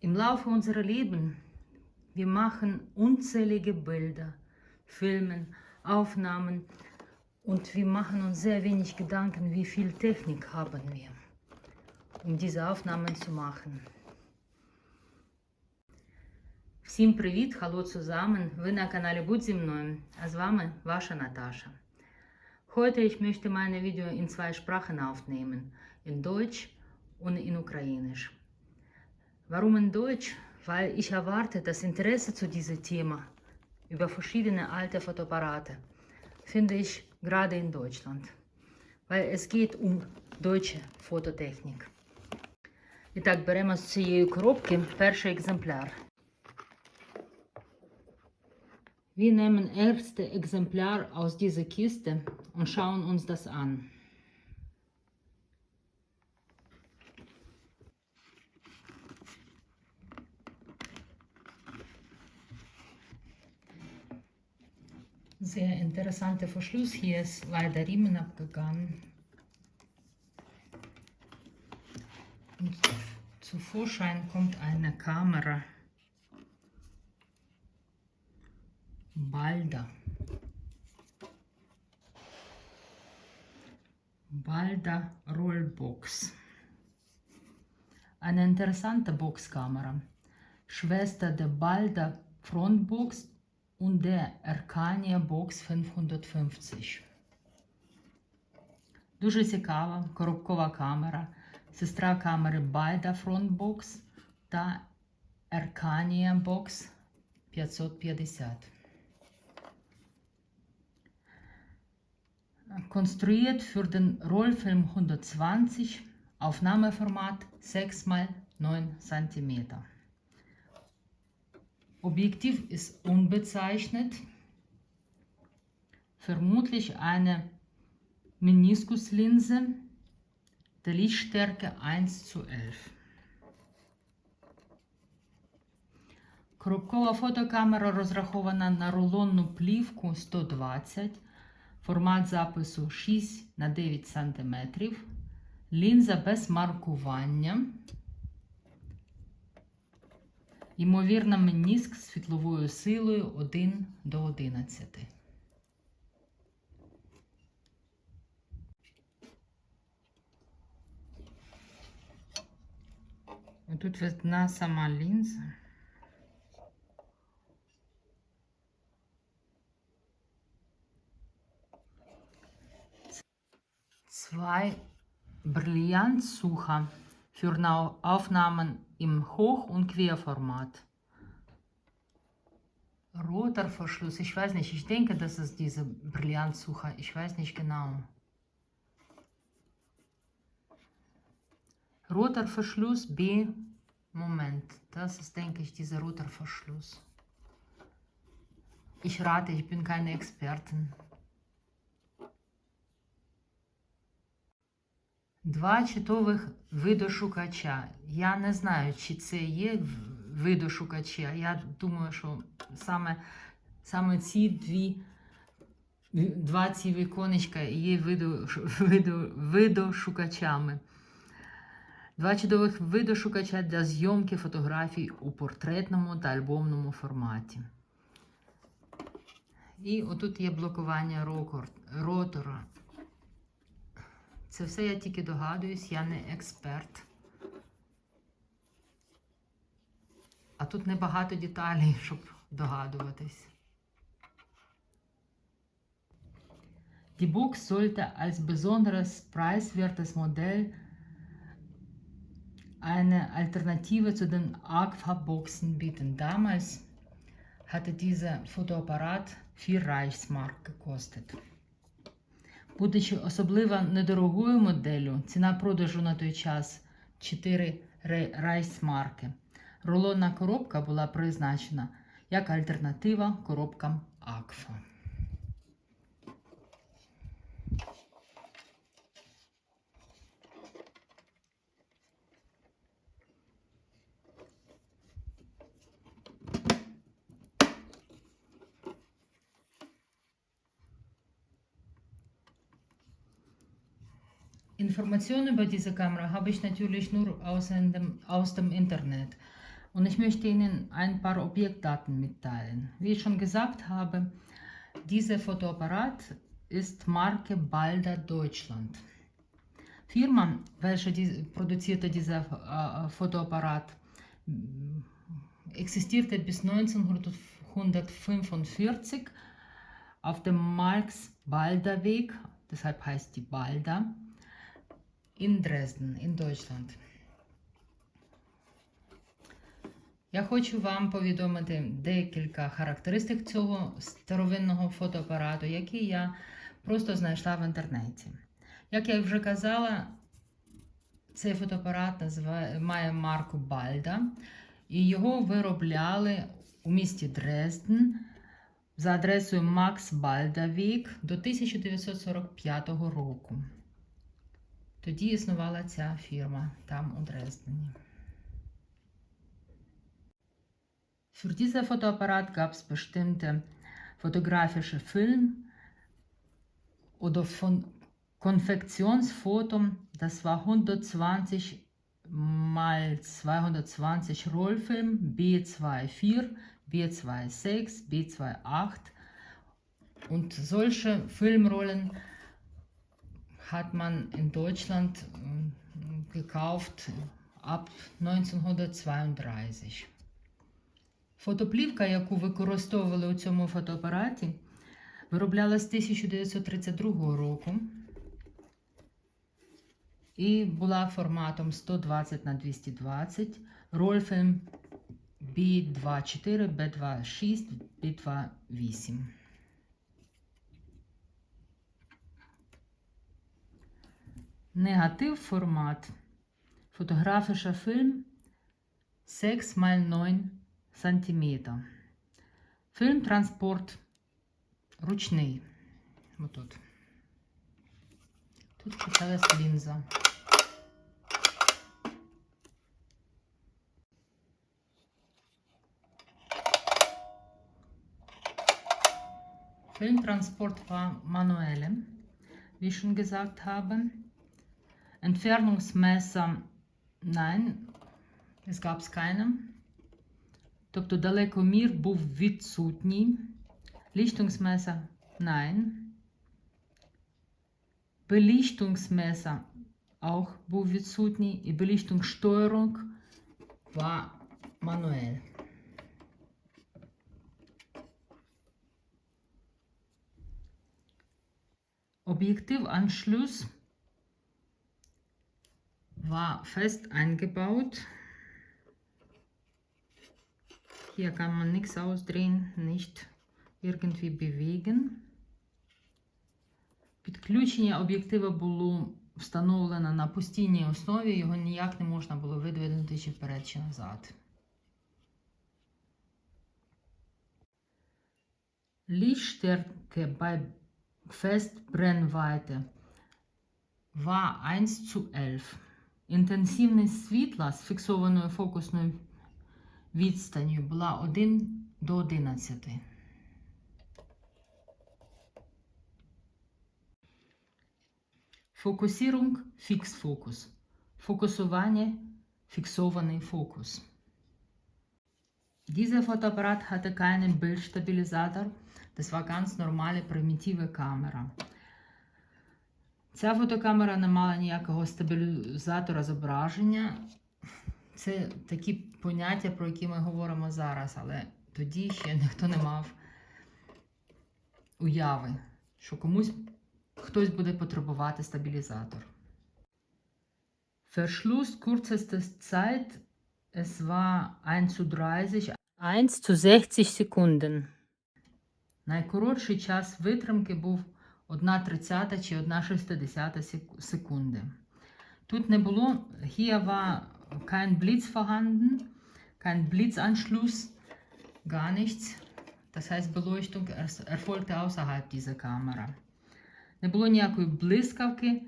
Im Laufe unserer Leben, wir machen unzählige Bilder, Filmen, Aufnahmen und wir machen uns sehr wenig Gedanken, wie viel Technik haben wir, um diese Aufnahmen zu machen. Всім привіт, хало zusammen. Ви на каналі Будь зі мною, а з вами ваша Natascha. Heute ich möchte meine Video in zwei Sprachen aufnehmen, in Deutsch und in Ukrainisch. Warum in Deutsch? Weil ich erwarte, das Interesse zu diesem Thema über verschiedene alte Fotoapparate finde ich gerade in Deutschland, weil es geht um deutsche Fototechnik. І так, беремо з цієї коробки перший екземпляр. Wir nehmen erste Exemplar aus dieser Kiste und schauen uns das an. Sehr interessanter Verschluss. Hier ist leider Riemen abgegangen. Und zu Vorschein kommt eine Kamera. Balda. Balda Rollbox. Eine interessante Boxkamera. Schwester der Balda Frontbox und der Erkania Box 550. Дуже цікава коробкова камера, сестра камери Balda Frontbox та Erkania Box 550. Konstruiert für den Rollfilm 120, Aufnahmeformat 6 x 9 cm. Objektiv ist unbezeichnet, vermutlich eine Meniskuslinse der Lichtstärke 1 zu 11. Коробкова фотокамера розрахована на рулонну плівку 120, формат запису 6 на 9 см, лінза без маркування. Ймовірно, меніск з світловою силою 1 до 11. Тут видна сама лінза. Zwei Brillanzsucher für Aufnahmen im Hoch- und Querformat. Roter Verschluss, ich weiß nicht, ich denke, das ist diese Brillantsucher, ich weiß nicht genau. Roter Verschluss B, Moment, das ist, denke ich, dieser roter Verschluss. Ich rate, ich bin keine Expertin. Два читових видошукача. Я не знаю, чи це є видошукачі. Я думаю, що саме саме ці дві, два ці віконечка є видошукачами. Два чудових видошукача для зйомки фотографій у портретному та альбомному форматі. І отут є блокування ротора. Це все я тільки догадуюсь, я не експерт. А тут небагато деталей, щоб догадуватись. Die Box sollte als besonderes preiswertes Modell eine Alternative zu den Agfa-Boxen bieten. Damals hatte dieser Fotoapparat 4 Reichsmark gekostet. Будучи особливо недорогою моделлю, ціна продажу на той час 4 райсмарки. Рулонна коробка була призначена як альтернатива коробкам Акфа. Informationen über diese Kamera habe ich natürlich nur aus dem, aus dem Internet. Und ich möchte Ihnen ein paar Objektdaten mitteilen. Wie ich schon gesagt habe, dieser Fotoapparat ist Marke Balda Deutschland. Firma, welche die, produzierte dieser äh, Fotoapparat, existierte bis 1945 auf dem Marx-Balda-Weg, deshalb heißt die Balda, in Dresden, in Deutschland. Я хочу вам повідомити декілька характеристик цього старовинного фотоапарату, які я просто знайшла в інтернеті. Як я вже казала, цей фотоапарат називає, має марку Бальда, і його виробляли у місті Дрезден за адресою Макс Бальдавік до 1945 року. Тоді існувала ця фірма там у Дрездені. Für diesen Fotoapparat gab es bestimmte fotografische Film oder von Konfektionsfoto. Das war 120 mal 220 Rollfilm B24, B26, B28 und solche Filmrollen hat man in Deutschland gekauft ab 1932. Фотоплівка, яку використовували у цьому фотоапараті, вироблялась з 1932 року і була форматом 120 на 220 рольфем B24, B26, B28. Негатив формат. Фотографischer Film 6 x 9 см. Фільм-транспорт ручний. Отут. Тут качалась лінза. Filmtransport war manuelle, wie ich schon gesagt habe. Entfernungsmesser, nein, es gab es keine. Тобто далекомір був відсутній. Lichtungsmesser nein. Belichtungsmesser auch був відсутній. І Belichtungssteuerung war manuell. Objektivanschluss war fest eingebaut. Hier kann man nichts ausdrehen, nicht irgendwie bewegen. Підключення об'єктива було встановлено на постійній основі, його ніяк не можна було видвинути чи вперед, чи назад. Lichtstärke bei Festbrennweite war 1 zu 11. Інтенсивність світла з фіксованою фокусною відстанню була 1 до 11. Fokussierung Fixfokus. Fokussovание fixованный Fokus. Dieser Fotoapparat hatte keinen Bildstabilisator. Das war ganz normale primitive Kamera. Ця фотокамера не мала ніякого стабілізатора зображення. Це такі поняття, про які ми говоримо зараз, але тоді ще ніхто не мав уяви, що комусь хтось буде потребувати стабілізатор. Verschluss kürzeste Zeit, es war 1 zu 30, 1 zu 60 Sekunden. Найкоротший час витримки був 1 30 чи 1 60 секунди. Тут не було, hier war kein Blitz vorhanden, kein Blitzanschluss, gar nichts. Das heißt, Beleuchtung erfolgte außerhalb dieser камера. Не було ніякої блискавки,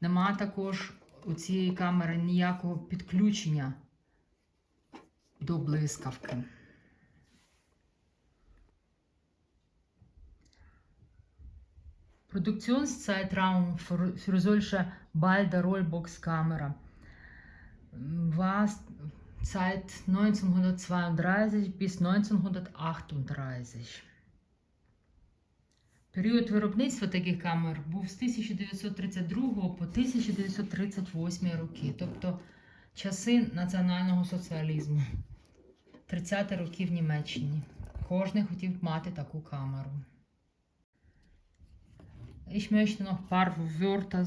нема також у цієї камери ніякого підключення до блискавки. Produktionszeitraum für, solche Balder Rollbox Kamera war Zeit 1932 bis 1938. Період виробництва таких камер був з 1932 по 1938 роки, тобто часи національного соціалізму. 30 роки в Німеччині. Кожен хотів мати таку камеру. Ich möchte noch ein paar Wörter,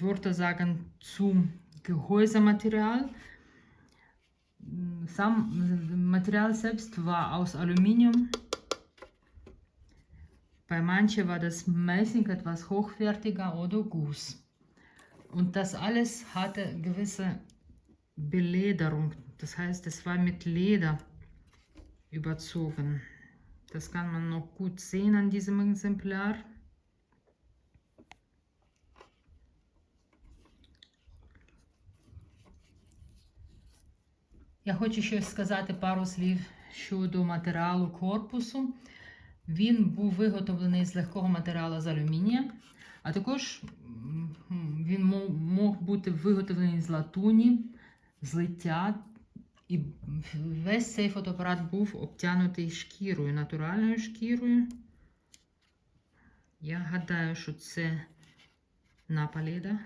Wörter sagen zum Gehäusematerial. Sam, Material selbst war aus Aluminium. Bei manchen war das Messing etwas hochwertiger oder Guss. Und das alles hatte gewisse Belederung. Das heißt, es war mit Leder überzogen. Das kann man noch gut sehen an diesem Exemplar. Я хочу ще сказати пару слів щодо матеріалу корпусу. Він був виготовлений з легкого матеріалу з алюмінія, а також він мог бути виготовлений з латуні, злиття. І весь цей фотоапарат був обтянутий шкірою, натуральною шкірою. Я гадаю, що це напаліда,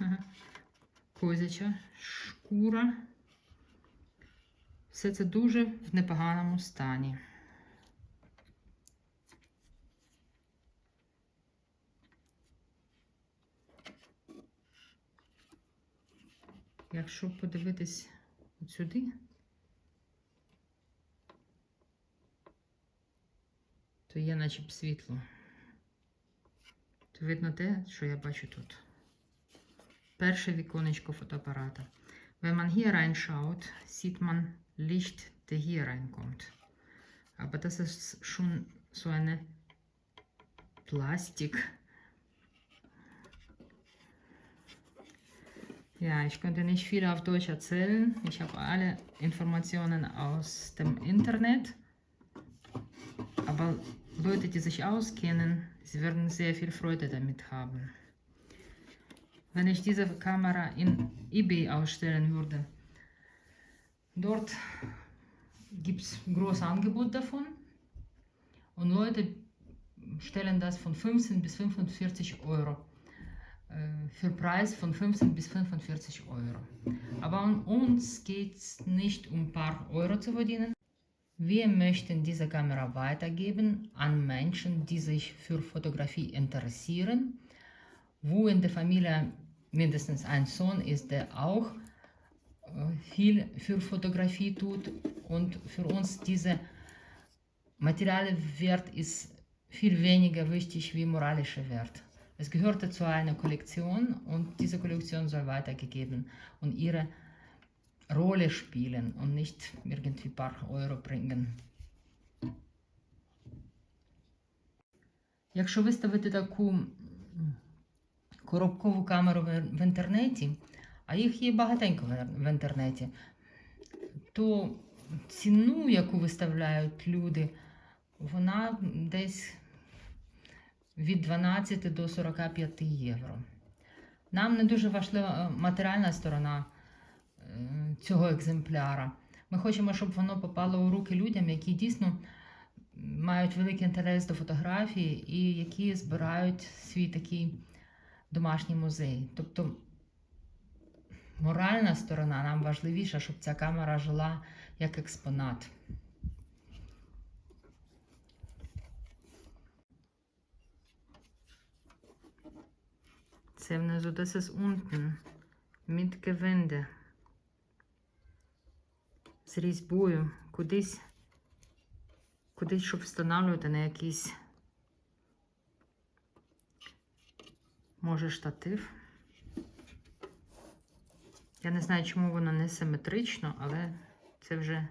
козяча шкура. Все це дуже в непоганому стані. Якщо подивитись сюди, то є наче б світло. То видно те, що я бачу тут. Перше віконечко фотоапарата. Wenn man hier reinschaut, sieht man Licht, der hier reinkommt. Aber das ist schon so eine Plastik. Ja, ich könnte nicht viel auf Deutsch erzählen. Ich habe alle Informationen aus dem Internet. Aber Leute, die sich auskennen, sie werden sehr viel Freude damit haben. Wenn ich diese Kamera in eBay ausstellen würde, dort gibt es ein großes Angebot davon und Leute stellen das von 15 bis 45 Euro äh, für Preis von 15 bis 45 Euro. Aber an uns geht es nicht um ein paar Euro zu verdienen. Wir möchten diese Kamera weitergeben an Menschen, die sich für Fotografie interessieren, wo in der Familie mindestens ein Sohn ist, der auch viel für Fotografie tut und für uns diese materielle Wert ist viel weniger wichtig wie moralischer Wert. Es gehörte zu einer Kollektion und diese Kollektion soll weitergegeben und ihre Rolle spielen und nicht irgendwie ein paar Euro bringen. Якщо виставити таку коробкову камеру в інтернеті, а їх є багатенько в інтернеті, то ціну, яку виставляють люди, вона десь від 12 до 45 євро. Нам не дуже важлива е, матеріальна сторона е, цього екземпляра. Ми хочемо, щоб воно попало у руки людям, які дійсно мають великий інтерес до фотографії і які збирають свій такий домашній музей. Тобто моральна сторона нам важливіша, щоб ця камера жила як експонат. Це внизу das ist unten mit Gewinde. З різьбою кудись, кудись, щоб встановлювати на якийсь, може, штатив. Я не знаю, чому воно не симетрично, але це вже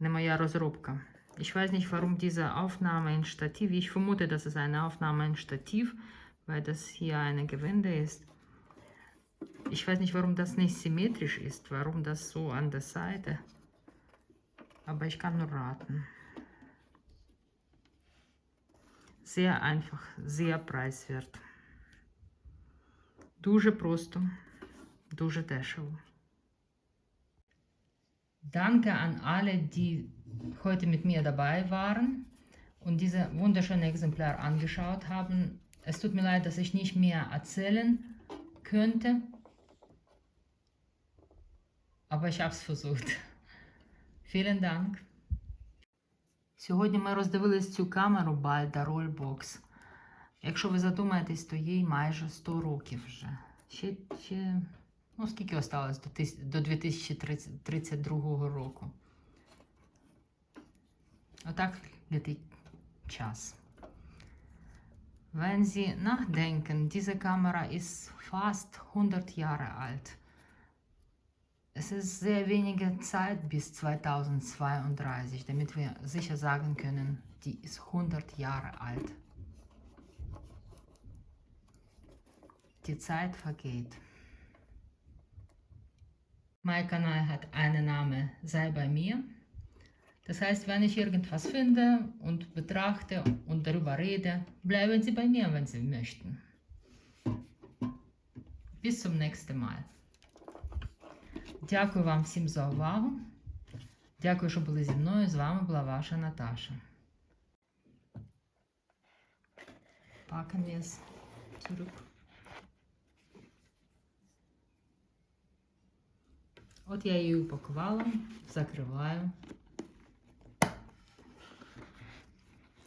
не моя розробка. Ich weiß nicht, warum diese Aufnahme in Stativ, ich vermute, dass es eine Aufnahme in Stativ, weil das hier eine Gewinde ist. Ich weiß nicht, warum das nicht symmetrisch ist, warum das so an der Seite. Aber ich kann nur raten. Sehr einfach, sehr preiswert. Дуже просто. Дуже дешево. Danke an alle, die heute mit mir dabei waren und diese wunderschöne Exemplar angeschaut haben. Es tut mir leid, dass ich nicht mehr erzählen könnte, aber ich habe es versucht. Vielen Dank. Сьогодні ми роздивились цю камеру Balda Rollbox. Якщо ви задумаєтесь, то їй майже 100 років вже. Ще, ще ну скільки осталось до, тис- до 2032 року. Отак летить час. Wenn Sie nachdenken, diese Kamera ist fast 100 Jahre alt. Es ist sehr wenige Zeit bis 2032, damit wir sicher sagen können, die ist 100 Jahre alt. Die Zeit vergeht. Mein Kanal hat einen Namen, sei bei mir. Das heißt, wenn ich irgendwas finde und betrachte und darüber rede, bleiben Sie bei mir, wenn Sie möchten. Bis zum nächsten Mal. Дякую вам всім за увагу. Дякую, що були зі мною. З вами була ваша Наташа. Packen wir es zurück. От я її упакувала, закриваю.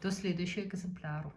До слідуючого екземпляру.